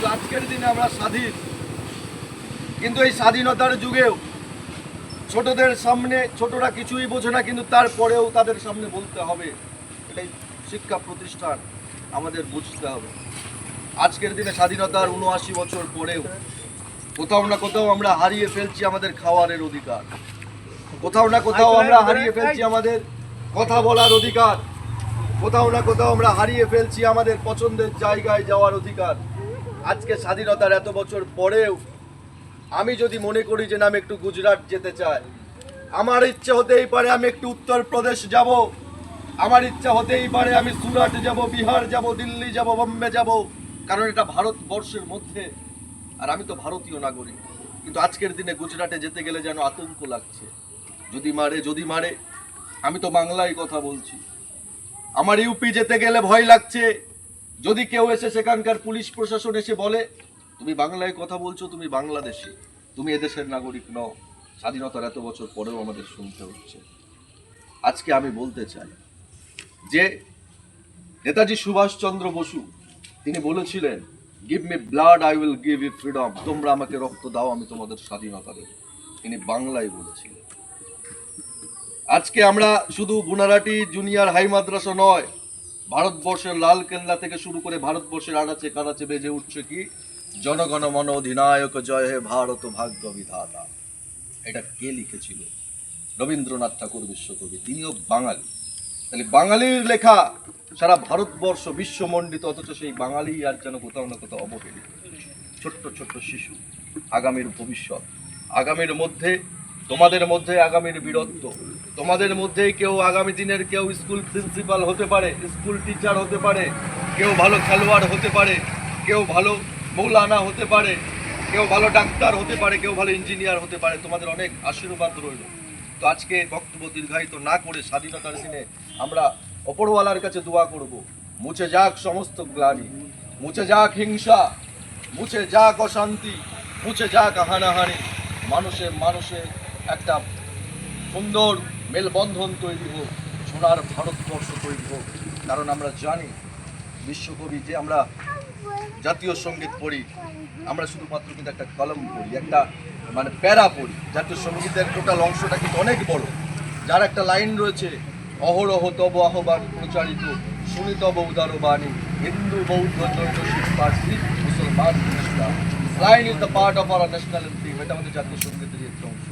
কিন্তু আজকের দিনে আমরা স্বাধীন। কিন্তু এই স্বাধীনতার যুগেও ছোটদের সামনে ছোটরা কিছুই বোঝে না, কিন্তু তারপরেও তাদের সামনে বলতে হবে। এটাই শিক্ষা প্রতিষ্ঠান, আমাদের বুঝতে হবে। আজকের দিনে স্বাধীনতার উনআশি বছর পরেও কোথাও না কোথাও আমরা হারিয়ে ফেলছি আমাদের খাওয়ারের অধিকার। কোথাও না কোথাও আমরা হারিয়ে ফেলছি আমাদের কথা বলার অধিকার। কোথাও না কোথাও আমরা হারিয়ে ফেলছি আমাদের পছন্দের জায়গায় যাওয়ার অধিকার। আজকে স্বাধীনতার এত বছর পরেও আমি যদি মনে করি যে না, আমি একটু গুজরাট যেতে চাই, আমার ইচ্ছে হতেই পারে আমি একটু উত্তরপ্রদেশ যাব। আমার ইচ্ছা হতেই পারে আমি সুরাট যাব, বিহার যাব, দিল্লি যাব, বোম্বে যাব, কারণ এটা ভারতবর্ষের মধ্যে। আর আমি তো ভারতীয় নাগরিক, কিন্তু আজকের দিনে গুজরাটে যেতে গেলে যেন আতঙ্ক লাগছে। যদি মারে যদি মারে, আমি তো বাংলায় কথা বলছি। আমার ইউপি যেতে গেলে ভয় লাগছে। যদি কেউ এসে সেখানকার পুলিশ প্রশাসন এসে বলে, তুমি বাংলায় কথা বলছো, তুমি বাংলাদেশি, তুমি এদেশের নাগরিক নও। স্বাধীনতার এত বছর পরেও আমাদের শুনতে হচ্ছে। আজকে আমি বলতে চাই যে, নেতাজি সুভাষচন্দ্র বসু, তিনি বলেছিলেন give me blood I will give you freedom তোমরা আমাকে রক্ত দাও, আমি তোমাদের স্বাধীনতা দেব। তিনি বাংলায় বলেছিলেন। আজকে আমরা শুধু গুনারাটি জুনিয়র হাই মাদ্রাসা নয় ভারতবর্ষের লাল কেল্লা থেকে শুরু করে ভারতবর্ষের আনাচে কানাচে বেজে উঠছে কি? জনগণ মন অধিনায়ক, জয় হে ভারত, ভাগ্য বিধাতা। এটা কে লিখেছিল? রবীন্দ্রনাথ ঠাকুর বিশ্বকবি, তিনিও বাঙালি। তাহলে বাঙালির লেখা সারা ভারতবর্ষ বিশ্বমণ্ডিত, অথচ সেই বাঙালি আর যেন কোথাও না কোথাও অবহেলিত। ছোট্ট ছোট্ট শিশু, আগামীর ভবিষ্যৎ, আগামীর মধ্যে তোমাদের মধ্যে আগামীর বীরত্ব। তোমাদের মধ্যে কেউ আগামী দিনের কেউ স্কুল প্রিন্সিপাল হতে পারে, স্কুল টিচার হতে পারে, কেউ ভালো খেলোয়াড় হতে পারে, কেউ ভালো মৌলানা হতে পারে, কেউ ভালো ডাক্তার হতে পারে, কেউ ভালো ইঞ্জিনিয়ার হতে পারে। তোমাদের অনেক আশীর্বাদ রইল। তো আজকে বক্তব্য দীর্ঘায়িত না করে স্বাধীনতার দিনে আমরা অপরওয়ালার কাছে দোয়া করব। মুছে যাক সমস্ত গ্লানি, মুছে যাক হিংসা, মুছে যাক অশান্তি, মুছে যাক হানাহানি। মানুষে মানুষে একটা সুন্দর মেলবন্ধন তৈরি হোক, সোনার ভারতবর্ষ তৈরি হোক। কারণ আমরা জানি, বিশ্বকবি যে আমরা জাতীয় সংগীত পড়ি, আমরা শুধুমাত্র কিন্তু একটা কলম পড়ি, একটা মানে প্যারা পড়ি। জাতীয় সঙ্গীতের টোটাল অংশটা কিন্তু অনেক বড়। যার একটা লাইন রয়েছে, অহরহ তব আহ্বান প্রচারিত, শুনি তব উদার বাণী, হিন্দু, বৌদ্ধ, জৈন মুসলমান line is the part of our national এটা আমাদের জাতীয় সঙ্গীতের একটা অংশ।